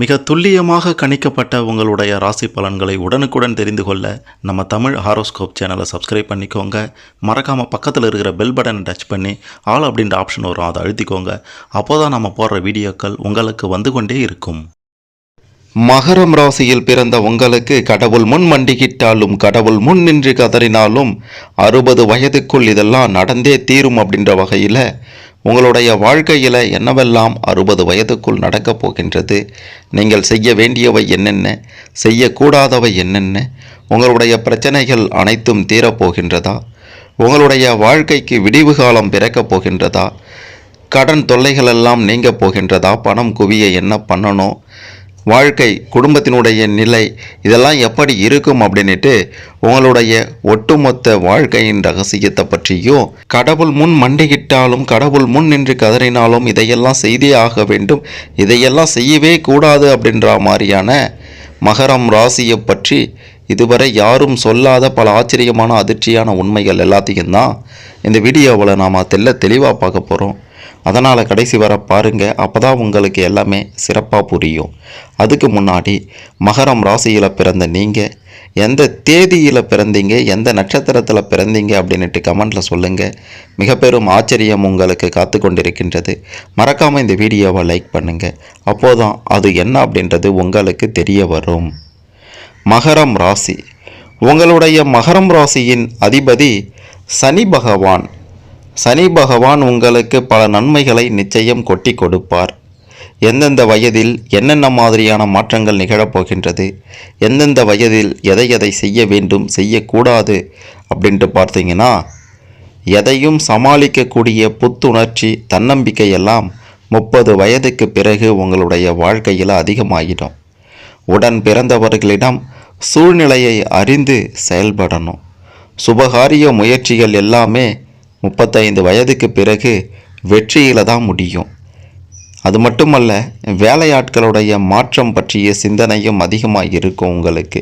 மிக துல்லியமாக கணிக்கப்பட்ட உங்களுடைய ராசி பலன்களை உடனுக்குடன் தெரிந்து கொள்ள நம்ம தமிழ் ஹாரோஸ்கோப் சேனலை சப்ஸ்கிரைப் பண்ணிக்கோங்க. மறக்காமல் பக்கத்தில் இருக்கிற பெல் பட்டனை டச் பண்ணி ஆல் அப்படின்ற ஆப்ஷன் வரும் அதை அழுத்திக்கோங்க. அப்போ தான் நம்ம போடுற வீடியோக்கள் உங்களுக்கு வந்து கொண்டே இருக்கும். மகரம் ராசியில் பிறந்த உங்களுக்கு கடவுள் முன் மண்டிக்கிட்டாலும் கடவுள் முன் நின்று கதறினாலும் அறுபது வயதுக்குள் இதெல்லாம் நடந்தே தீரும் அப்படின்ற வகையில் உங்களுடைய வாழ்க்கையில் என்னவெல்லாம் அறுபது வயதுக்குள் நடக்கப் போகின்றது? நீங்கள் செய்ய வேண்டியவை என்னென்ன? செய்யக்கூடாதவை என்னென்ன? உங்களுடைய பிரச்சனைகள் அனைத்தும் தீரப்போகின்றதா உங்களுடைய வாழ்க்கைக்கு விடிவு காலம் பிறக்கப் போகின்றதா? கடன் தொல்லைகளெல்லாம் நீங்க போகின்றதா? பணம் குவிய என்ன பண்ணணும்? வாழ்க்கை குடும்பத்தினுடைய நிலை இதெல்லாம் எப்படி இருக்கும் அப்படின்ட்டு உங்களுடைய ஒட்டுமொத்த வாழ்க்கையின் ரகசியத்தை பற்றியும் கடவுள் முன் மண்டிகிட்டாலும் கடவுள் முன் நின்று கதறினாலும் இதையெல்லாம் செய்தே ஆக வேண்டும் இதையெல்லாம் செய்யவே கூடாது அப்படின்ற மாதிரியான மகரம் ராசியை பற்றி இதுவரை யாரும் சொல்லாத பல ஆச்சரியமான அதிர்ச்சியான உண்மைகள் எல்லாத்தையும் தான் இந்த வீடியோவில் நாம் தெல்ல தெளிவாக பார்க்க போகிறோம் அதனால் கடைசி வர பாருங்கள் அப்போ தான் உங்களுக்கு எல்லாமே சிறப்பாக புரியும். அதுக்கு முன்னாடி மகரம் ராசியில் பிறந்த நீங்கள் எந்த தேதியில் பிறந்தீங்க எந்த நட்சத்திரத்தில் பிறந்தீங்க அப்படின்ட்டு கமெண்ட்டில் சொல்லுங்கள் மிக பெரும் ஆச்சரியம் உங்களுக்கு காத்து கொண்டிருக்கின்றது. மறக்காமல் இந்த வீடியோவை லைக் பண்ணுங்கள் அப்போதான் அது என்ன அப்படின்றது உங்களுக்கு தெரிய வரும். மகரம் ராசி. உங்களுடைய மகரம் ராசியின் அதிபதி சனி பகவான். சனி பகவான் உங்களுக்கு பல நன்மைகளை நிச்சயம் கொட்டி கொடுப்பார். எந்தெந்த வயதில் என்னென்ன மாதிரியான மாற்றங்கள் நிகழப்போகின்றது எந்தெந்த வயதில் எதை எதை செய்ய வேண்டும் செய்யக்கூடாது அப்படின்ட்டு பார்த்தீங்கன்னா எதையும் சமாளிக்கக்கூடிய புத்துணர்ச்சி தன்னம்பிக்கை எல்லாம் முப்பது வயதுக்கு பிறகு உங்களுடைய வாழ்க்கையில் அதிகமாகிடும் உடன் பிறந்தவர்களிடம் சூழ்நிலையை அறிந்து செயல்படணும். சுபகாரிய முயற்சிகள் எல்லாமே முப்பத்தைந்து வயதுக்கு பிறகு வெற்றியில் தான் முடியும். அது மட்டுமல்ல வேலையாட்களுடைய மாற்றம் பற்றிய சிந்தனையும் அதிகமாக இருக்கும் உங்களுக்கு.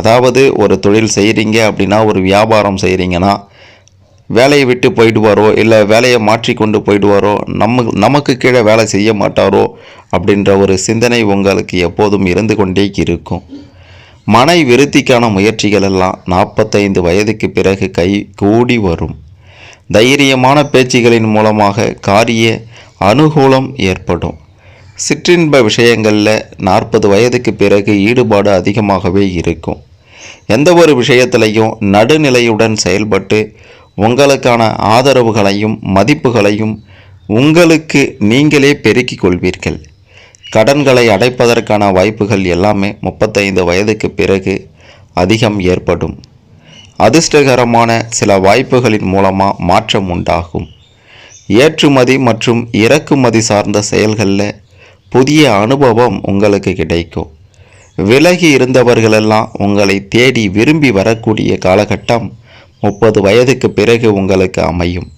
அதாவது ஒரு தொழில் செய்கிறீங்க அப்படின்னா ஒரு வியாபாரம் செய்கிறீங்கன்னா வேலையை விட்டு போயிடுவாரோ இல்லை வேலையை மாற்றி கொண்டு போயிடுவாரோ நம்ம நமக்கு கீழே வேலை செய்ய மாட்டாரோ அப்படின்ற ஒரு சிந்தனை உங்களுக்கு எப்போதும் இருந்து கொண்டே இருக்கும். மனை விருத்திக்கான முயற்சிகள் எல்லாம் நாற்பத்தைந்து வயதுக்கு பிறகு கை கூடி வரும். தைரியமான பேச்சுகளின் மூலமாக காரிய அனுகூலம் ஏற்படும். சிற்றின்ப விஷயங்களில் நாற்பது வயதுக்கு பிறகு ஈடுபாடு அதிகமாகவே இருக்கும். எந்த ஒரு விஷயத்திலையும் நடுநிலையுடன் செயல்பட்டு உங்களுக்கான ஆதரவுகளையும் மதிப்புகளையும் உங்களுக்கு நீங்களே பெருக்கிக் கொள்வீர்கள். கடன்களை அடைப்பதற்கான வாய்ப்புகள் எல்லாமே முப்பத்தைந்து வயதுக்கு பிறகு அதிகம் ஏற்படும். அதிர்ஷ்டகரமான சில வாய்ப்புகளின் மூலமாக மாற்றம் உண்டாகும். ஏற்றுமதி மற்றும் இறக்குமதி சார்ந்த செயல்களில் புதிய அனுபவம் உங்களுக்கு கிடைக்கும். விலகி இருந்தவர்களெல்லாம் உங்களை தேடி விரும்பி வரக்கூடிய காலகட்டம் முப்பது வயதுக்கு பிறகு உங்களுக்கு அமையும்.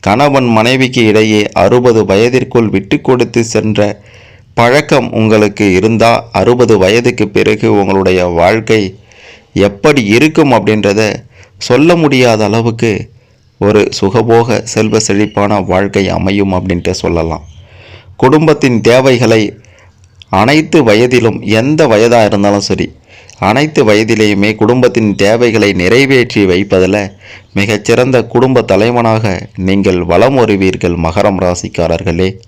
கணவன் மனைவிக்கு இடையே அறுபது வயதிற்குள் விட்டு கொடுத்து சென்ற பழக்கம் உங்களுக்கு இருந்தால் அறுபது வயதுக்கு பிறகு உங்களுடைய வாழ்க்கை எப்படி இருக்கும் அப்படின்றத சொல்ல முடியாத அளவுக்கு ஒரு சுகபோக செல்வ செழிப்பான வாழ்க்கை அமையும் அப்படின்ட்டு சொல்லலாம். குடும்பத்தின் தேவைகளை அனைத்து வயதிலும் எந்த வயதாக இருந்தாலும் சரி அனைத்து வயதிலேயுமே குடும்பத்தின் தேவைகளை நிறைவேற்றி வைப்பதில் மிகச்சிறந்த குடும்ப தலைவனாக நீங்கள் வலம் வருவீர்கள் மகரம் ராசிக்காரர்களே.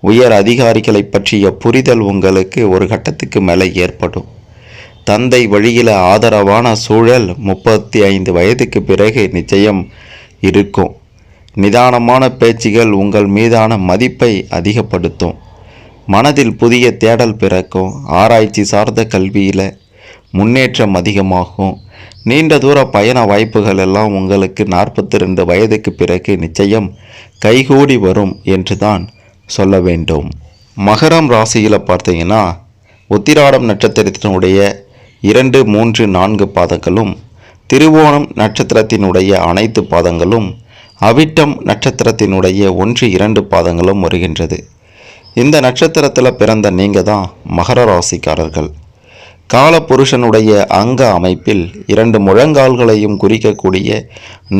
உயர் அதிகாரிகளை பற்றிய புரிதல் உங்களுக்கு ஒரு கட்டத்துக்கு மேலே ஏற்படும். தந்தை வழியில் ஆதரவான சூழல் முப்பத்தி ஐந்து வயதுக்கு பிறகு நிச்சயம் இருக்கும். நிதானமான பேச்சுகள் உங்கள் மீதான மதிப்பை அதிகப்படுத்தும். மனதில் புதிய தேடல் பிறக்கும். ஆராய்ச்சி சார்ந்த கல்வியில் முன்னேற்றம் அதிகமாகும். நீண்ட தூர பயண வாய்ப்புகள் எல்லாம் உங்களுக்கு நாற்பத்தி ரெண்டு வயதுக்கு பிறகு நிச்சயம் கைகூடி வரும் என்று தான் சொல்ல வேண்டும். மகரம் ராசியில் பார்த்தீங்கன்னா உத்திராடம் நட்சத்திரத்தினுடைய இரண்டு மூன்று நான்கு பாதங்களும் திருவோணம் நட்சத்திரத்தினுடைய அனைத்து பாதங்களும் அவிட்டம் நட்சத்திரத்தினுடைய ஒன்று இரண்டு பாதங்களும் வருகின்றது. இந்த நட்சத்திரத்தில் பிறந்த நீங்கள் தான் மகர ராசிக்காரர்கள். காலபுருஷனுடைய அங்க அமைப்பில் இரண்டு முழங்கால்களையும் குறிக்கக்கூடிய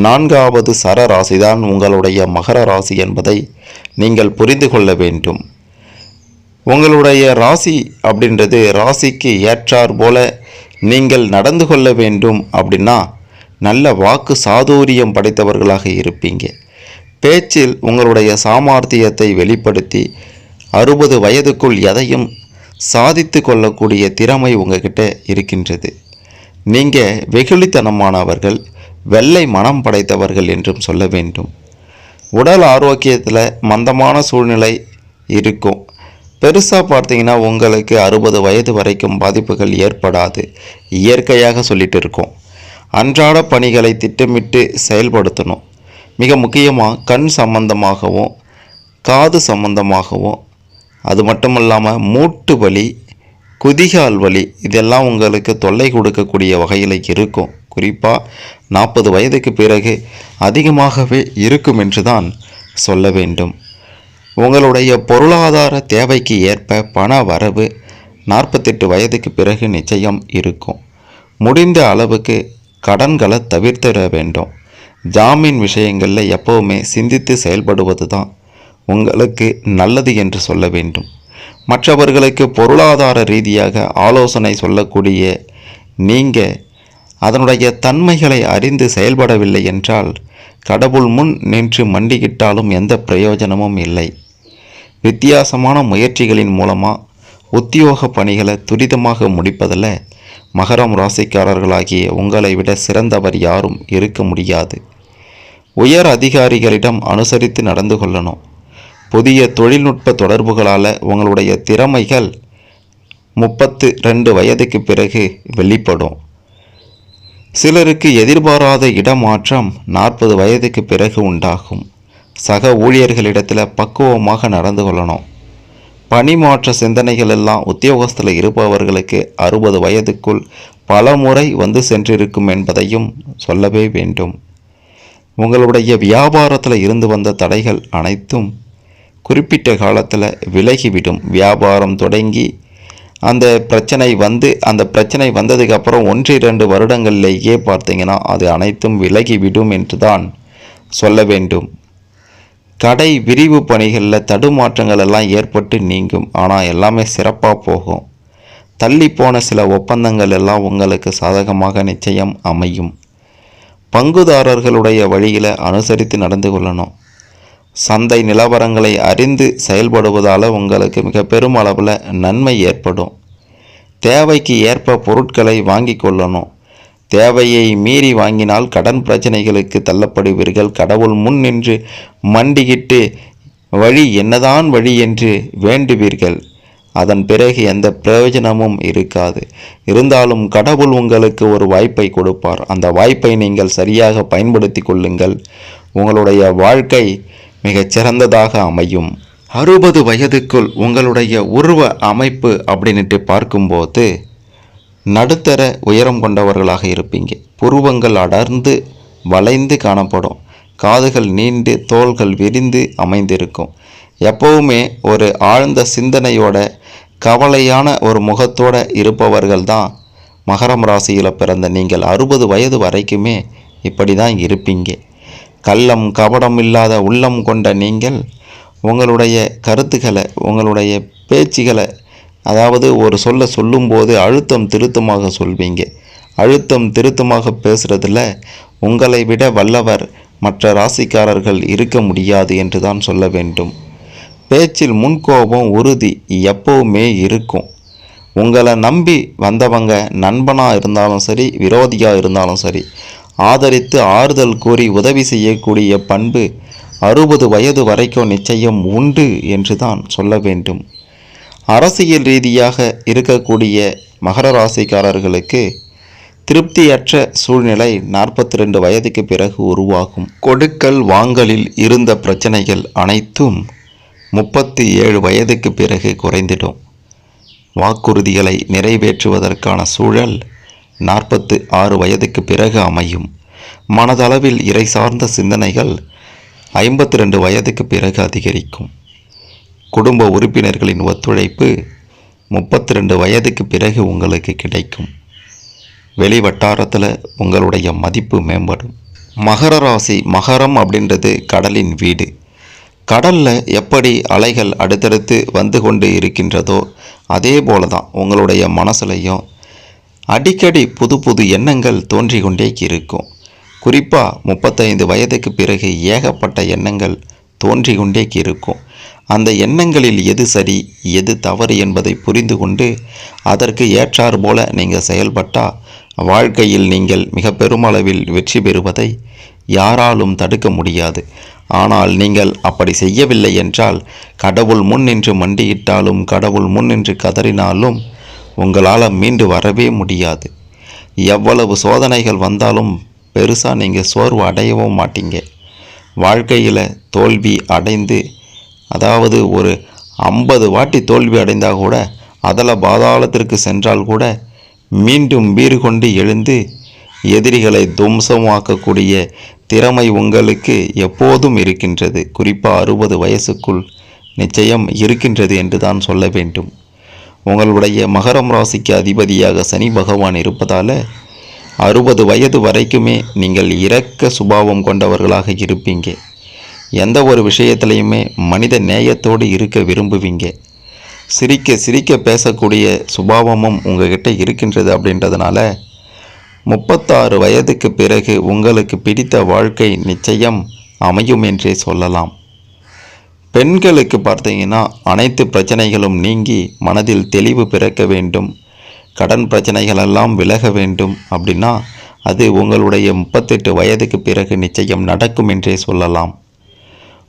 நான்காவது சர ராசிதான் உங்களுடைய மகர ராசி என்பதை நீங்கள் புரிந்து கொள்ள வேண்டும். உங்களுடைய ராசி அப்படின்றது ராசிக்கு ஏற்றார் போல நீங்கள் நடந்து கொள்ள வேண்டும் அப்படின்னா நல்ல வாக்கு சாதுரியம் படைத்தவர்களாக இருப்பீங்க. பேச்சில் உங்களுடைய சாமர்த்தியத்தை வெளிப்படுத்தி அறுபது வயதுக்குள் எதையும் சாதித்து கொள்ளக்கூடிய திறமை உங்ககிட்ட இருக்கின்றது. நீங்கள் வெகுளித்தனமானவர்கள் வெள்ளை மனம் படைத்தவர்கள் என்றும் சொல்ல வேண்டும். உடல் ஆரோக்கியத்தில் மந்தமான சூழ்நிலை இருக்கும். பெருசாக பார்த்தீங்கன்னா உங்களுக்கு அறுபது வயது வரைக்கும் பாதிப்புகள் ஏற்படாது. இயற்கையாக சொல்லிட்டு இருக்கோம். அன்றாட பணிகளை திட்டமிட்டு செயல்படுத்தணும். மிக முக்கியமாக கண் சம்பந்தமாகவும் காது சம்பந்தமாகவும் அது மட்டும் இல்லாமல் மூட்டு வலி குதிகால் வலி இதெல்லாம் உங்களுக்கு தொல்லை கொடுக்கக்கூடிய வகையில் இருக்கும். குறிப்பாக நாற்பது வயதுக்கு பிறகு அதிகமாகவே இருக்கும் என்று தான் சொல்ல வேண்டும். உங்களுடைய பொருளாதார தேவைக்கு ஏற்ப பண வரவு நாற்பத்தெட்டு வயதுக்கு பிறகு நிச்சயம் இருக்கும். முடிந்த அளவுக்கு கடன்களை தவிர்த்திட வேண்டும். ஜாமீன் விஷயங்களில் எப்போவுமே சிந்தித்து செயல்படுவது தான் உங்களுக்கு நல்லது என்று சொல்ல வேண்டும். மற்றவர்களுக்கு பொருளாதார ரீதியாக ஆலோசனை சொல்லக்கூடிய நீங்கள் அதனுடைய தன்மைகளை அறிந்து செயல்படவில்லை என்றால் கடவுள் முன் நின்று மண்டிக்கிட்டாலும் எந்த பிரயோஜனமும் இல்லை. வித்தியாசமான முயற்சிகளின் மூலமாக உத்தியோக பணிகளை துரிதமாக முடிப்பதில் மகரம் ராசிக்காரர்களாகிய உங்களை விட சிறந்தவர் யாரும் இருக்க முடியாது. உயர் அதிகாரிகளிடம் அனுசரித்து நடந்து கொள்ளணும். புதிய தொழில்நுட்ப தொடர்புகளால் உங்களுடைய திறமைகள் முப்பத்து ரெண்டு வயதுக்கு பிறகு வெளிப்படும். சிலருக்கு எதிர்பாராத இடமாற்றம் நாற்பது வயதுக்கு பிறகு உண்டாகும். சக ஊழியர்களிடத்தில் பக்குவமாக நடந்து கொள்ளணும். பணிமாற்ற சிந்தனைகள் எல்லாம் உத்தியோகஸ்தில் இருப்பவர்களுக்கு அறுபது வயதுக்குள் பல முறை வந்து சென்றிருக்கும் என்பதையும் சொல்லவே வேண்டும். உங்களுடைய வியாபாரத்தில் இருந்து வந்த தடைகள் அனைத்தும் குறிப்பிட்ட காலத்தில் விலகிவிடும். வியாபாரம் தொடங்கி அந்த பிரச்சனை வந்து அந்த பிரச்சனை வந்ததுக்கப்புறம் ஒன்று இரண்டு வருடங்களிலேயே பார்த்தீங்கன்னா அது அனைத்தும் விலகிவிடும் என்று தான் சொல்ல வேண்டும். கடை விரிவு பணிகளில் தடுமாற்றங்கள் எல்லாம் ஏற்பட்டு நீங்கும். ஆனால் எல்லாமே சிறப்பாக போகும். தள்ளி போன சில ஒப்பந்தங்கள் எல்லாம் உங்களுக்கு சாதகமாக நிச்சயம் அமையும். பங்குதாரர்களுடைய வழியில் அனுசரித்து நடந்து கொள்ளணும். சந்தை நிலவரங்களை அறிந்து செயல்படுவதால் உங்களுக்கு மிக பெரும் அளவில் நன்மை ஏற்படும். தேவைக்கு ஏற்ப பொருட்களை வாங்கி கொள்ளணும். தேவையை மீறி வாங்கினால் கடன் பிரச்சனைகளுக்கு தள்ளப்படுவீர்கள். கடவுள் முன் நின்று மண்டிகிட்டு வழி என்னதான் வழி என்று வேண்டுவீர்கள். அதன் பிறகு எந்த பிரயோஜனமும் இருக்காது. இருந்தாலும் கடவுள் உங்களுக்கு ஒரு வாய்ப்பை கொடுப்பார். அந்த வாய்ப்பை நீங்கள் சரியாக பயன்படுத்தி கொள்ளுங்கள். உங்களுடைய வாழ்க்கை மிகச் சிறந்ததாக அமையும். அறுபது வயதுக்குள் உங்களுடைய உருவ அமைப்பு அப்படின்ட்டு பார்க்கும்போது நடுத்தர உயரம் கொண்டவர்களாக இருப்பீங்க. புருவங்கள் அடர்ந்து வளைந்து காணப்படும். காதுகள் நீண்டு தோள்கள் விரிந்து அமைந்திருக்கும். எப்பவுமே ஒரு ஆழ்ந்த சிந்தனையோட கவலையான ஒரு முகத்தோடு இருப்பவர்கள் தான் மகரம் ராசியில் பிறந்த நீங்கள். அறுபது வயது வரைக்குமே இப்படி தான் இருப்பீங்க. கள்ளம் கபடம் இல்லாத உள்ளம் கொண்ட நீங்கள் உங்களுடைய கருத்துக்களை உங்களுடைய பேச்சுகளை அதாவது ஒரு சொல்ல சொல்லும்போது அழுத்தம் திருத்தமாக சொல்வீங்க. அழுத்தம் திருத்தமாக பேசுகிறதுல உங்களை விட வல்லவர் மற்ற ராசிக்காரர்கள் இருக்க முடியாது என்று தான் சொல்ல வேண்டும். பேச்சில் முன்கோபம் உறுதி எப்பவுமே இருக்கும். உங்களை நம்பி வந்தவங்க நண்பனாக இருந்தாலும் சரி விரோதியாக இருந்தாலும் சரி ஆதரித்து ஆறுதல் கூறி உதவி செய்யக்கூடிய பண்பு அறுபது வயது வரைக்கும் நிச்சயம் உண்டு என்று தான் சொல்ல வேண்டும். அரசியல் ரீதியாக இருக்கக்கூடிய மகர ராசிக்காரர்களுக்கு திருப்தியற்ற சூழ்நிலை நாற்பத்தி ரெண்டு வயதுக்கு பிறகு உருவாகும். கொடுக்கல் வாங்கலில் இருந்த பிரச்சனைகள் அனைத்தும் முப்பத்தி ஏழு வயதுக்கு பிறகு குறைந்திடும். வாக்குறுதிகளை நிறைவேற்றுவதற்கான சூழல் நாற்பத்து ஆறு வயதுக்கு பிறகு அமையும். மனதளவில் இறை சார்ந்த சிந்தனைகள் ஐம்பத்தி ரெண்டு வயதுக்கு பிறகு அதிகரிக்கும். குடும்ப உறுப்பினர்களின் ஒத்துழைப்பு முப்பத்தி ரெண்டு வயதுக்கு பிறகு உங்களுக்கு கிடைக்கும். வெளி வட்டாரத்தில் உங்களுடைய மதிப்பு மேம்படும். மகர ராசி மகரம் அப்படின்றது கடலின் வீடு. கடலில் எப்படி அலைகள் அடுத்தடுத்து வந்து கொண்டு இருக்கின்றதோ அதே போல தான் உங்களுடைய மனசுலையும் அடிக்கடி புது புது எண்ணங்கள் தோன்றி கொண்டே இருக்கும். குறிப்பாக முப்பத்தைந்து வயதுக்கு பிறகு ஏகப்பட்ட எண்ணங்கள் தோன்றி கொண்டே இருக்கும். அந்த எண்ணங்களில் எது சரி எது தவறு என்பதை புரிந்து கொண்டு அதற்கு ஏற்றாறு போல நீங்கள் செயல்பட்டால் வாழ்க்கையில் நீங்கள் மிக பெருமளவில் வெற்றி பெறுவதை யாராலும் தடுக்க முடியாது. ஆனால் நீங்கள் அப்படி செய்யவில்லை என்றால் கடவுள் முன் நின்று மண்டியிட்டாலும் கடவுள் முன் நின்று கதறினாலும் உங்களால் மீண்டு வரவே முடியாது. எவ்வளவு சோதனைகள் வந்தாலும் பெருசாக நீங்கள் சோர்வு அடையவும் மாட்டீங்க. வாழ்க்கையில் தோல்வி அடைந்து அதாவது ஒரு ஐம்பது வாட்டி தோல்வி அடைந்தால் கூட அதில் பாதாளத்திற்கு சென்றால் கூட மீண்டும் வீறு கொண்டு எழுந்து எதிரிகளை துவம்சமாக்கக்கூடிய திறமை உங்களுக்கு எப்போதும் இருக்கின்றது. குறிப்பாக அறுபது வயசுக்குள் நிச்சயம் இருக்கின்றது என்று தான் சொல்ல வேண்டும். உங்களுடைய மகரம் ராசிக்கு அதிபதியாக சனி பகவான் இருப்பதால் அறுபது வயது வரைக்குமே நீங்கள் இரக்க சுபாவம் கொண்டவர்களாக இருப்பீங்க. எந்த ஒரு விஷயத்திலையுமே மனித நேயத்தோடு இருக்க விரும்புவீங்க. சிரிக்க சிரிக்க பேசக்கூடிய சுபாவமும் உங்ககிட்ட இருக்கின்றது அப்படின்றதுனால முப்பத்தாறு வயதுக்கு பிறகு உங்களுக்கு பிடித்த வாழ்க்கை நிச்சயம் அமையும் என்றே சொல்லலாம். பெண்களுக்கு பார்த்தீங்கன்னா அனைத்து பிரச்சனைகளும் நீங்கி மனதில் தெளிவு பிறக்க வேண்டும். கடன் பிரச்சனைகளெல்லாம் விலக வேண்டும் அப்படின்னா அது உங்களுடைய முப்பத்தெட்டு வயதுக்கு பிறகு நிச்சயம் நடக்கும் என்றே சொல்லலாம்.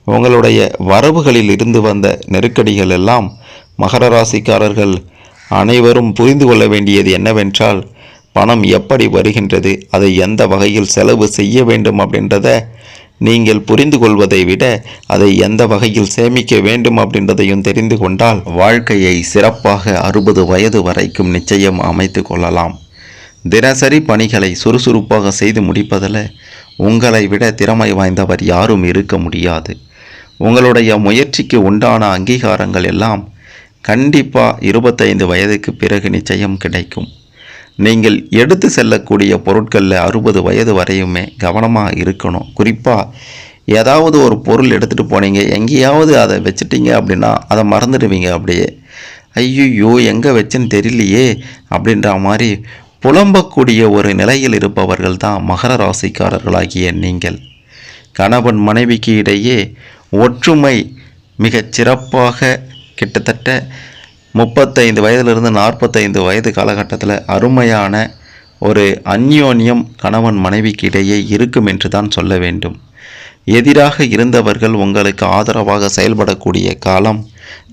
உங்களுடைய வரவுகளில் இருந்து வந்த நெருக்கடிகள் எல்லாம் மகர ராசிக்காரர்கள் அனைவரும் புரிந்து கொள்ள வேண்டியது என்னவென்றால் பணம் எப்படி வருகின்றது அதை எந்த வகையில் செலவு செய்ய வேண்டும் அப்படின்றத நீங்கள் புரிந்து கொள்வதை விட அதை எந்த வகையில் சேமிக்க வேண்டும் அப்படின்றதையும் தெரிந்து கொண்டால் வாழ்க்கையை சிறப்பாக அறுபது வயது வரைக்கும் நிச்சயம் அமைத்து கொள்ளலாம். தினசரி பணிகளை சுறுசுறுப்பாக செய்து முடிப்பதில் உங்களை விட திறமை வாய்ந்தவர் யாரும் இருக்க முடியாது. உங்களுடைய முயற்சிக்கு உண்டான அங்கீகாரங்கள் எல்லாம் கண்டிப்பாக இருபத்தைந்து வயதுக்கு பிறகு நிச்சயம் கிடைக்கும். நீங்கள் எடுத்து செல்லக்கூடிய பொருட்களில் அறுபது வயது வரையுமே கவனமாக இருக்கணும். குறிப்பாக ஏதாவது ஒரு பொருள் எடுத்துகிட்டு போனீங்க எங்கேயாவது அதை வச்சுட்டீங்க அப்படின்னா அதை மறந்துடுவீங்க அப்படியே. ஐயோ எங்கே வச்சுன்னு தெரியலையே அப்படின்ற மாதிரி புலம்பக்கூடிய ஒரு நிலையில் இருப்பவர்கள் தான் மகர ராசிக்காரர்களாகிய நீங்கள். கணவன் மனைவிக்கு இடையே ஒற்றுமை மிகச் சிறப்பாக கிட்டத்தட்ட முப்பத்தைந்து வயதிலிருந்து நாற்பத்தைந்து வயது காலகட்டத்தில் அருமையான ஒரு அந்யோன்யம் கணவன் மனைவிக்கு இடையே இருக்கும் என்று தான் சொல்ல வேண்டும். எதிராக இருந்தவர்கள் உங்களுக்கு ஆதரவாக செயல்படக்கூடிய காலம்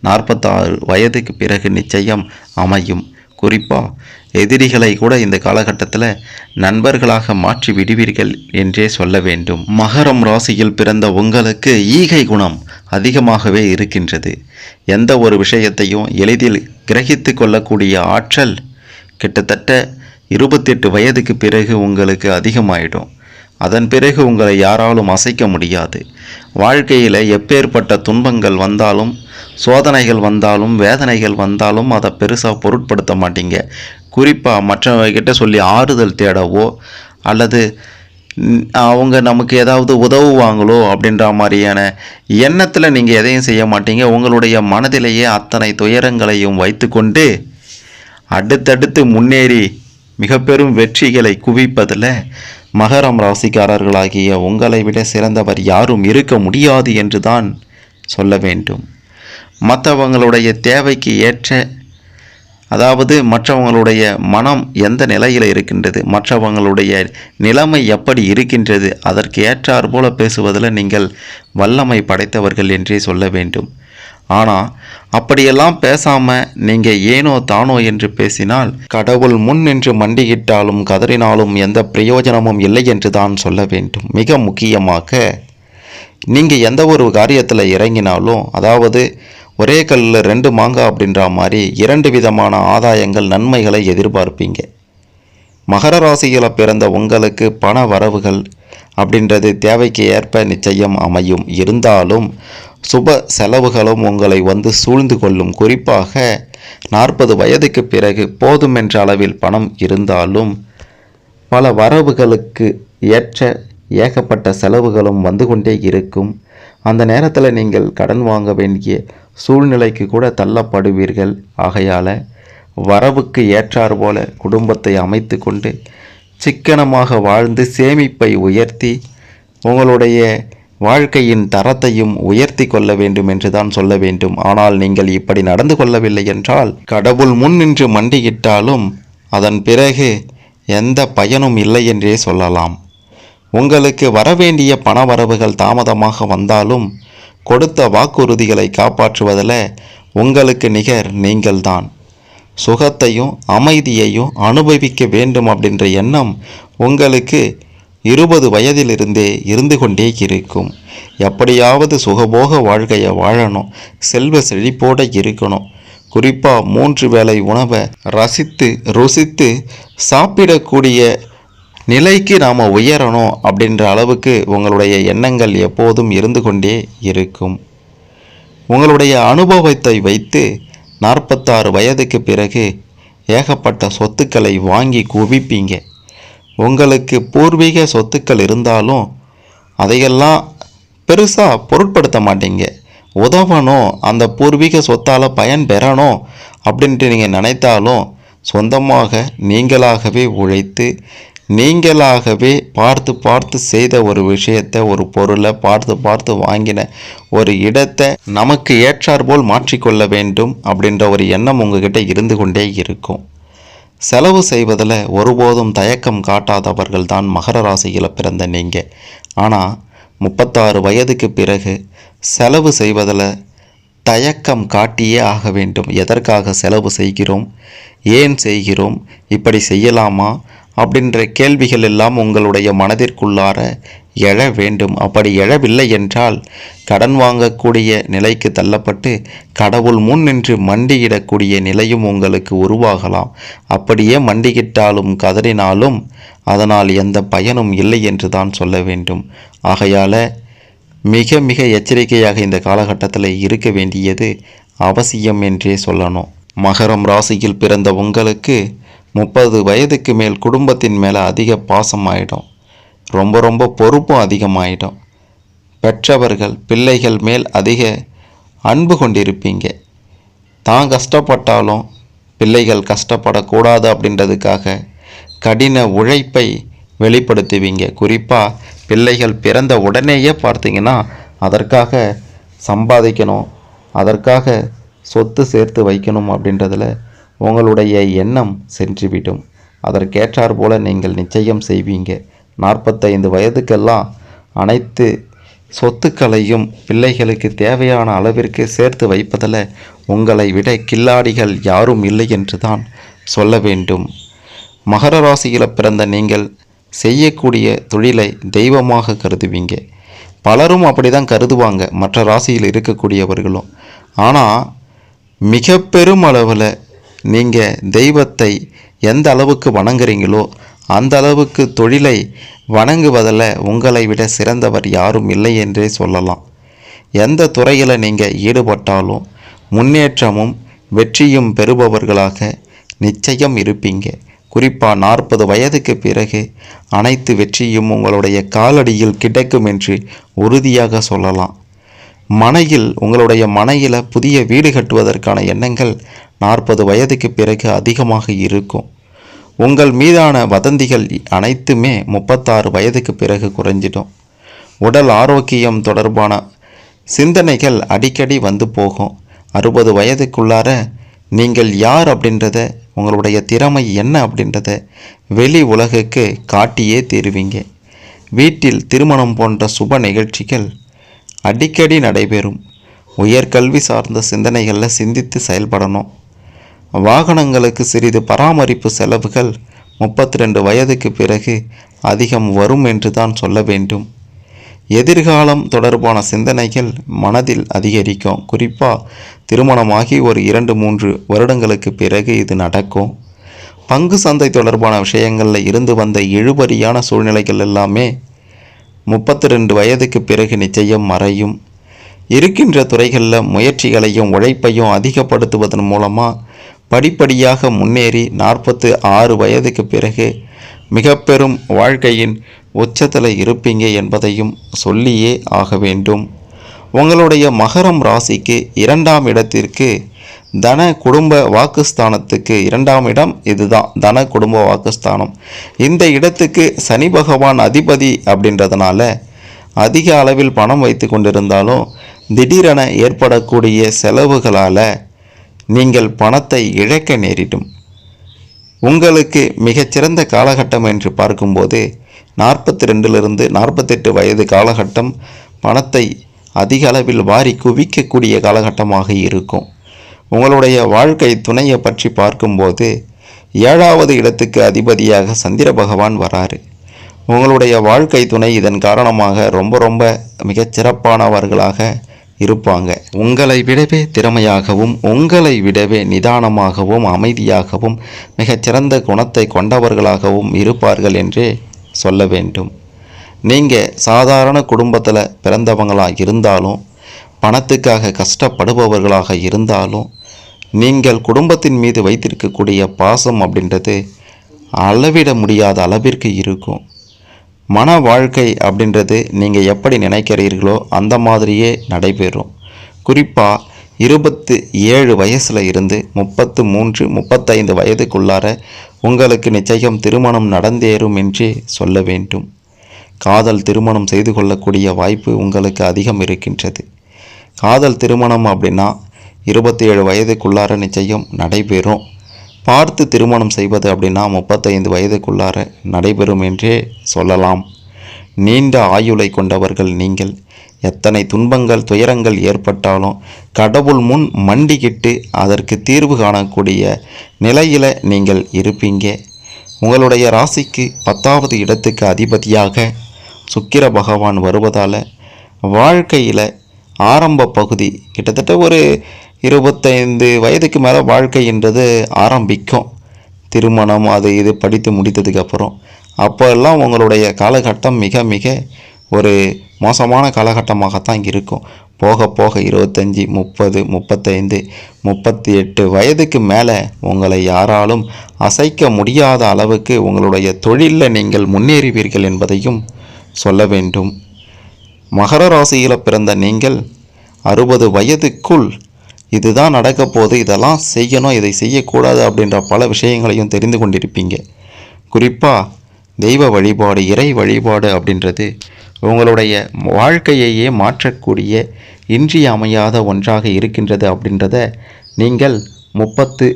நாற்பத்தாறு வயதுக்கு பிறகு நிச்சயம் அமையும். குறிப்பாக எதிரிகளை கூட இந்த காலகட்டத்தில் நண்பர்களாக மாற்றி விடுவீர்கள் என்றே சொல்ல வேண்டும். மகரம் ராசியில் பிறந்த உங்களுக்கு ஈகை குணம் அதிகமாகவே இருக்கின்றது. எந்த ஒரு விஷயத்தையும் எளிதில் கிரகித்து கொள்ளக்கூடிய ஆற்றல் கிட்டத்தட்ட இருபத்தெட்டு வயதுக்கு பிறகு உங்களுக்கு அதிகமாயிடும். அதன் பிறகு உங்களை யாராலும் அசைக்க முடியாது. வாழ்க்கையில் எப்பேற்பட்ட துன்பங்கள் வந்தாலும் சோதனைகள் வந்தாலும் வேதனைகள் வந்தாலும் அதை பெருசாக பொருட்படுத்த மாட்டீங்க. குறிப்பாக மற்றவங்கக்கிட்ட சொல்லி ஆறுதல் தேடவோ அல்லது அவங்க நமக்கு ஏதாவது உதவுவாங்களோ அப்படின்ற மாதிரியான எண்ணத்தில் நீங்கள் எதையும் செய்ய மாட்டீங்க. உங்களுடைய மனதிலேயே அத்தனை துயரங்களையும் வைத்துக்கொண்டு அடுத்தடுத்து முன்னேறி மிக பெரும் வெற்றிகளை குவிப்பதில் மகரம் ராசிக்காரர்களாகிய உங்களை விட சிறந்தவர் யாரும் இருக்க முடியாது என்று தான் சொல்ல வேண்டும். மற்றவங்களுடைய தேவைக்கு ஏற்ற அதாவது மற்றவங்களுடைய மனம் எந்த நிலையில் இருக்கின்றது மற்றவங்களுடைய நிலைமை எப்படி இருக்கின்றது அதற்கு ஏற்றார் போல பேசுவதில் நீங்கள் வல்லமை படைத்தவர்கள் என்றே சொல்ல வேண்டும். ஆனால் அப்படியெல்லாம் பேசாமல் நீங்கள் ஏனோ தானோ என்று பேசினால் கடவுள் முன் நின்று மண்டியிட்டாலும் கதறினாலும் எந்த பிரயோஜனமும் இல்லை என்று தான் சொல்ல வேண்டும். மிக முக்கியமாக நீங்கள் எந்த ஒரு காரியத்தில் இறங்கினாலும் அதாவது ஒரே கல்லில் ரெண்டு மாங்காய் அப்படின்ற மாதிரி இரண்டு விதமான ஆதாயங்கள் நன்மைகளை எதிர்பார்ப்பீங்க. மகர ராசியில் பிறந்த உங்களுக்கு பண வரவுகள் அப்படின்றது தேவைக்கு ஏற்ப நிச்சயம் அமையும். இருந்தாலும் சுப செலவுகளும் உங்களை வந்து சூழ்ந்து கொள்ளும். குறிப்பாக நாற்பது வயதுக்கு பிறகு போதுமென்ற அளவில் பணம் இருந்தாலும் பல வரவுகளுக்கு ஏற்ற ஏகப்பட்ட செலவுகளும் வந்து கொண்டே இருக்கும். அந்த நேரத்தில் நீங்கள் கடன் வாங்க வேண்டிய சூழ்நிலைக்கு கூட தள்ளப்படுவீர்கள். ஆகையால் வரவுக்கு ஏற்றாறு போல குடும்பத்தை அமைத்து கொண்டு சிக்கனமாக வாழ்ந்து சேமிப்பை உயர்த்தி உங்களுடைய வாழ்க்கையின் தரத்தையும் உயர்த்தி கொள்ள வேண்டும் என்று தான் சொல்ல வேண்டும். ஆனால் நீங்கள் இப்படி நடந்து கொள்ளவில்லை என்றால் கடவுள் முன் நின்று மண்டியிட்டாலும் அதன் பிறகு எந்த பயனும் இல்லை என்றே சொல்லலாம். உங்களுக்கு வரவேண்டிய பணவரவுகள் தாமதமாக வந்தாலும் கொடுத்த வாக்குறுதிகளை காப்பாற்றுவதில் உங்களுக்கு நிகர் நீங்கள்தான். சுகத்தையும் அமைதியையும் அனுபவிக்க வேண்டும் அப்படின்ற எண்ணம் உங்களுக்கு இருபது வயதிலிருந்தே இருந்து கொண்டே இருக்கும். எப்படியாவது சுகபோக வாழ்க்கையை வாழணும் செல்வ செழிப்போடு இருக்கணும். குறிப்பாக மூன்று வேளை உணவை ரசித்து ருசித்து சாப்பிடக்கூடிய நிலைக்கு நாம் உயரணும் அப்படின்ற அளவுக்கு உங்களுடைய எண்ணங்கள் எப்போதும் இருந்து கொண்டே இருக்கும். உங்களுடைய அனுபவத்தை வைத்து நாற்பத்தாறு வயதுக்கு பிறகு ஏகப்பட்ட சொத்துக்களை வாங்கி குவிப்பீங்க. உங்களுக்கு பூர்வீக சொத்துக்கள் இருந்தாலும் அதையெல்லாம் பெருசாக பொருட்படுத்த மாட்டீங்க. உதவணும் அந்த பூர்வீக சொத்தால் பயன் பெறணும் அப்படின்ட்டு நீங்கள் நினைத்தாலும் சொந்தமாக நீங்களாகவே உழைத்து நீங்களாகவே பார்த்து பார்த்து செய்த ஒரு விஷயத்தை ஒரு பொருளை பார்த்து பார்த்து வாங்கின ஒரு இடத்தை நமக்கு ஏற்றாற்போல் மாற்றிக்கொள்ள வேண்டும் அப்படின்ற ஒரு எண்ணம் உங்ககிட்ட இருந்து கொண்டே இருக்கும். செலவு செய்வதில் ஒருபோதும் தயக்கம் காட்டாதவர்கள் தான் மகர ராசியில் பிறந்த நீங்கள் ஆனால் முப்பத்தாறு வயதுக்கு பிறகு செலவு செய்வதில் தயக்கம் காட்டியே ஆக வேண்டும். எதற்காக செலவு செய்கிறோம்? ஏன் செய்கிறோம்? இப்படி செய்யலாமா? அப்படின்ற கேள்விகள் எல்லாம் உங்களுடைய மனதிற்குள்ளார எழ வேண்டும். அப்படி எழவில்லை என்றால் கடன் வாங்கக்கூடிய நிலைக்கு தள்ளப்பட்டு கடவுள் முன் நின்று மண்டியிடக்கூடிய நிலையும் உங்களுக்கு உருவாகலாம். அப்படியே மண்டிகிட்டாலும் கதறினாலும் அதனால் எந்த பயனும் இல்லை என்று தான் சொல்ல வேண்டும். ஆகையால் மிக மிக எச்சரிக்கையாக இந்த காலகட்டத்தில் இருக்க வேண்டியது அவசியம் என்றே சொல்லணும். மகரம் ராசியில் பிறந்த உங்களுக்கு முப்பது வயதுக்கு மேல் குடும்பத்தின் மேலே அதிக பாசம் ஆகிடும் ரொம்ப ரொம்ப பொறுப்பும் அதிகமாகிடும் பெற்றவர்கள் பிள்ளைகள் மேல் அதிக அன்பு கொண்டிருப்பீங்க. தான் கஷ்டப்பட்டாலும் பிள்ளைகள் கஷ்டப்படக்கூடாது அப்படின்றதுக்காக கடின உழைப்பை வெளிப்படுத்துவீங்க. குறிப்பாக பிள்ளைகள் பிறந்த உடனேயே பார்த்தீங்கன்னா அதற்காக சம்பாதிக்கணும் அதற்காக சொத்து சேர்த்து வைக்கணும் அப்படின்றதுல உங்களுடைய எண்ணம் சென்றுவிடும். அதற்கேற்றாற் போல நீங்கள் நிச்சயம் செய்வீங்க. நாற்பத்தைந்து வயதுக்கெல்லாம் அனைத்து சொத்துக்களையும் பிள்ளைகளுக்கு தேவையான அளவிற்கு சேர்த்து வைப்பதில் உங்களை விட கில்லாடிகள் யாரும் இல்லை என்று தான் சொல்ல வேண்டும். மகர ராசியில் பிறந்த நீங்கள் செய்யக்கூடிய தொழிலை தெய்வமாக கருதுவீங்க. பலரும் அப்படி தான் கருதுவாங்க. மற்ற ராசியில் இருக்கக்கூடியவர்களும். ஆனால் மிக பெரும் அளவில் நீங்கள் தெய்வத்தை எந்த அளவுக்கு வணங்குறீங்களோ அந்த அளவுக்கு தொழிலை வணங்குவதில் உங்களை விட சிறந்தவர் யாரும் இல்லை என்றே சொல்லலாம். எந்த துறையில் நீங்கள் ஈடுபட்டாலும் முன்னேற்றமும் வெற்றியும் பெறுபவர்களாக நிச்சயம் இருப்பீங்க. குறிப்பாக நாற்பது வயதுக்கு பிறகு அனைத்து வெற்றியும் உங்களுடைய காலடியில் கிடைக்கும் என்று உறுதியாக சொல்லலாம். மனையில் உங்களுடைய மனையில் புதிய வீடு கட்டுவதற்கான எண்ணங்கள் நாற்பது வயதுக்கு பிறகு அதிகமாக இருக்கும். உங்கள் மீதான வதந்திகள் அனைத்துமே முப்பத்தாறு வயதுக்கு பிறகு குறைஞ்சிடும். உடல் ஆரோக்கியம் தொடர்பான சிந்தனைகள் அடிக்கடி வந்து போகும். அறுபது வயதுக்குள்ளார நீங்கள் யார் அப்படின்றத உங்களுடைய திறமை என்ன அப்படின்றத வெளி உலகுக்கு காட்டியே தீருவீங்க. வீட்டில் திருமணம் போன்ற சுப நிகழ்ச்சிகள் அடிக்கடி நடைபெறும். உயர்கல்வி சார்ந்த சிந்தனைகளில் சிந்தித்து செயல்படணும். வாகனங்களுக்கு சிறிது பராமரிப்பு செலவுகள் முப்பத்தி ரெண்டு வயதுக்கு பிறகு அதிகம் வரும் என்று தான் சொல்ல வேண்டும். எதிர்காலம் தொடர்பான சிந்தனைகள் மனதில் அதிகரிக்கும். குறிப்பாக திருமணமாகி ஒரு இரண்டு மூன்று வருடங்களுக்கு பிறகு இது நடக்கும். பங்கு சந்தை தொடர்பான விஷயங்களில் இருந்து வந்த இழுபறியான சூழ்நிலைகள் எல்லாமே முப்பத்தி ரெண்டு வயதுக்கு பிறகு நிச்சயம் மறையும். இருக்கின்ற துறைகளில் முயற்சிகளையும் உழைப்பையும் அதிகப்படுத்துவதன் மூலமாக படிப்படியாக முன்னேறி நாற்பத்து ஆறு வயதுக்கு பிறகு மிக பெரும் வாழ்க்கையின் உச்சத்தில் இருப்பீங்க என்பதையும் சொல்லியே ஆக வேண்டும். உங்களுடைய மகரம் ராசிக்கு இரண்டாம் இடத்திற்கு தன குடும்ப வாக்குஸ்தானத்துக்கு இரண்டாம் இடம் இதுதான். தன குடும்ப வாக்குஸ்தானம். இந்த இடத்துக்கு சனி பகவான் அதிபதி அப்படின்றதுனால அதிக அளவில் பணம் வைத்து கொண்டிருந்தாலும் திடீரென ஏற்படக்கூடிய செலவுகளால் நீங்கள் பணத்தை இழக்க நேரிடும். உங்களுக்கு மிகச்சிறந்த காலகட்டம் என்று பார்க்கும்போது நாற்பத்தி ரெண்டிலிருந்து நாற்பத்தெட்டு வயது காலகட்டம் பணத்தை அதிக அளவில் வாரி குவிக்கக்கூடிய காலகட்டமாக இருக்கும். உங்களுடைய வாழ்க்கை துணையை பற்றி பார்க்கும்போது ஏழாவது இடத்துக்கு அதிபதியாக சந்திர பகவான் வராரு. உங்களுடைய வாழ்க்கை துணை இதன் காரணமாக ரொம்ப ரொம்ப மிகச் சிறப்பானவர்களாக இருப்பாங்க. உங்களை விடவே திறமையாகவும் உங்களை விடவே நிதானமாகவும் அமைதியாகவும் மிகச்சிறந்த குணத்தை கொண்டவர்களாகவும் இருப்பார்கள் என்றே சொல்ல வேண்டும். நீங்கள் சாதாரண குடும்பத்தில் பிறந்தவங்களாக இருந்தாலும் பணத்துக்காக கஷ்டப்படுபவர்களாக இருந்தாலும் நீங்கள் குடும்பத்தின் மீது வைத்திருக்கக்கூடிய பாசம் அப்படின்றது அளவிட முடியாத அளவிற்கு இருக்கும். மன வாழ்க்கை அப்படின்றது நீங்கள் எப்படி நினைக்கிறீர்களோ அந்த மாதிரியே நடைபெறும். குறிப்பாக இருபத்து ஏழு வயசில் இருந்து முப்பத்து மூன்று முப்பத்தைந்து வயதுக்குள்ளார உங்களுக்கு நிச்சயம் திருமணம் நடந்தேறும் என்று சொல்ல வேண்டும். காதல் திருமணம் செய்து கொள்ளக்கூடிய வாய்ப்பு உங்களுக்கு அதிகம் இருக்கின்றது. காதல் திருமணம் அப்படின்னா இருபத்தி ஏழு வயதுக்குள்ளார நிச்சயம் நடைபெறும். பார்த்து திருமணம் செய்வது அப்படின்னா முப்பத்தைந்து வயதுக்குள்ளார நடைபெறும் என்றே சொல்லலாம். நீண்ட ஆயுளை கொண்டவர்கள் நீங்கள் எத்தனை துன்பங்கள் துயரங்கள் ஏற்பட்டாலும் கடவுள் முன் மண்டிக்கிட்டு அதற்கு தீர்வு காணக்கூடிய நிலையில் நீங்கள் இருப்பீங்க. உங்களுடைய ராசிக்கு பத்தாவது இடத்துக்கு அதிபதியாக சுக்கிர பகவான் வருவதால் வாழ்க்கையில் ஆரம்ப பகுதி கிட்டத்தட்ட ஒரு இருபத்தைந்து வயதுக்கு மேலே வாழ்க்கைன்றது ஆரம்பிக்கும். திருமணம் அது இது படித்து முடித்ததுக்கப்புறம் அப்போல்லாம் உங்களுடைய காலகட்டம் மிக மிக ஒரு மோசமான காலகட்டமாகத்தான் இருக்கும். போக போக இருபத்தஞ்சி முப்பது முப்பத்தைந்து முப்பத்தி எட்டு வயதுக்கு மேலே உங்களை யாராலும் அசைக்க முடியாத அளவுக்கு உங்களுடைய தொழிலில் நீங்கள் முன்னேறுவீர்கள் என்பதையும் சொல்ல வேண்டும். மகர ராசியில் பிறந்த நீங்கள் அறுபது வயதுக்குள் இதுதான் நடக்க போகுது இதெல்லாம் செய்யணும் இதை செய்யக்கூடாது அப்படின்ற பல விஷயங்களையும் தெரிந்து கொண்டிருப்பீங்க. குறிப்பாக தெய்வ வழிபாடு இறை வழிபாடு அப்படின்றது உங்களுடைய வாழ்க்கையையே மாற்றக்கூடிய இன்றியமையாத ஒன்றாக இருக்கின்றது அப்படின்றத நீங்கள் முப்பத்து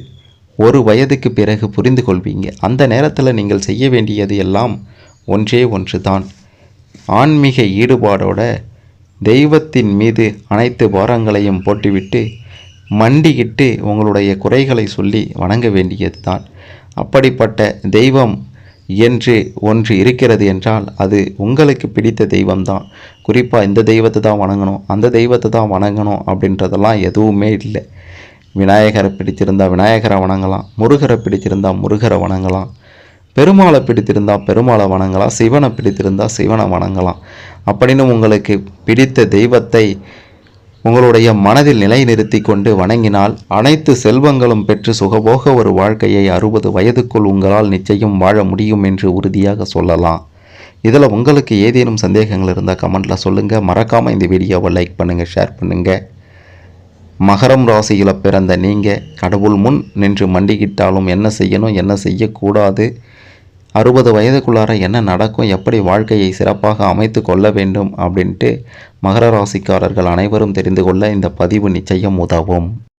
ஒரு வயதுக்கு பிறகு புரிந்து கொள்வீங்க. அந்த நேரத்தில் நீங்கள் செய்ய வேண்டியது எல்லாம் ஒன்றே ஒன்று தான் ஆன்மீக ஈடுபாடோட தெய்வத்தின் மீது அனைத்து பாரங்களையும் போட்டுவிட்டு மண்டிக்கிட்டு உங்களுடைய குறைகளை சொல்லி வணங்க வேண்டியது தான் அப்படிப்பட்ட தெய்வம் என்று ஒன்று இருக்கிறது என்றால் அது உங்களுக்கு பிடித்த தெய்வம்தான். குறிப்பாக இந்த தெய்வத்தை தான் வணங்கணும் அந்த தெய்வத்தை தான் வணங்கணும் அப்படின்றதெல்லாம் எதுவுமே இல்லை. விநாயகரை பிடித்திருந்தால் விநாயகரை வணங்கலாம் முருகரை பிடிச்சிருந்தால் முருகரை வணங்கலாம் பெருமாளை பிடித்திருந்தால் பெருமாளை வணங்கலாம் சிவனை பிடித்திருந்தால் சிவனை வணங்கலாம். அப்படின்னு உங்களுக்கு பிடித்த தெய்வத்தை உங்களுடைய மனதில் நிலைநிறுத்தி கொண்டு வணங்கினால் அனைத்து செல்வங்களும் பெற்று சுகபோக ஒரு வாழ்க்கையை அறுபது வயதுக்குள் உங்களால் நிச்சயம் வாழ முடியும் என்று உறுதியாக சொல்லலாம். இதில் உங்களுக்கு ஏதேனும் சந்தேகங்கள் இருந்தால் கமெண்ட்டில் சொல்லுங்கள் மறக்காமல் இந்த வீடியோவை லைக் பண்ணுங்கள் ஷேர் பண்ணுங்கள் மகரம் ராசியில் பிறந்த நீங்கள் கடவுள் முன் நின்று மண்டிக்கிட்டாலும் என்ன செய்யணும் என்ன செய்யக்கூடாது அறுபது வயதுக்குள்ளார என்ன நடக்கும் எப்படி வாழ்க்கையை சிறப்பாக அமைத்து கொள்ள வேண்டும் அப்படின்ட்டு மகர ராசிக்காரர்கள் அனைவரும் தெரிந்து கொள்ள இந்த பதிவு நிச்சயம் உதவும்.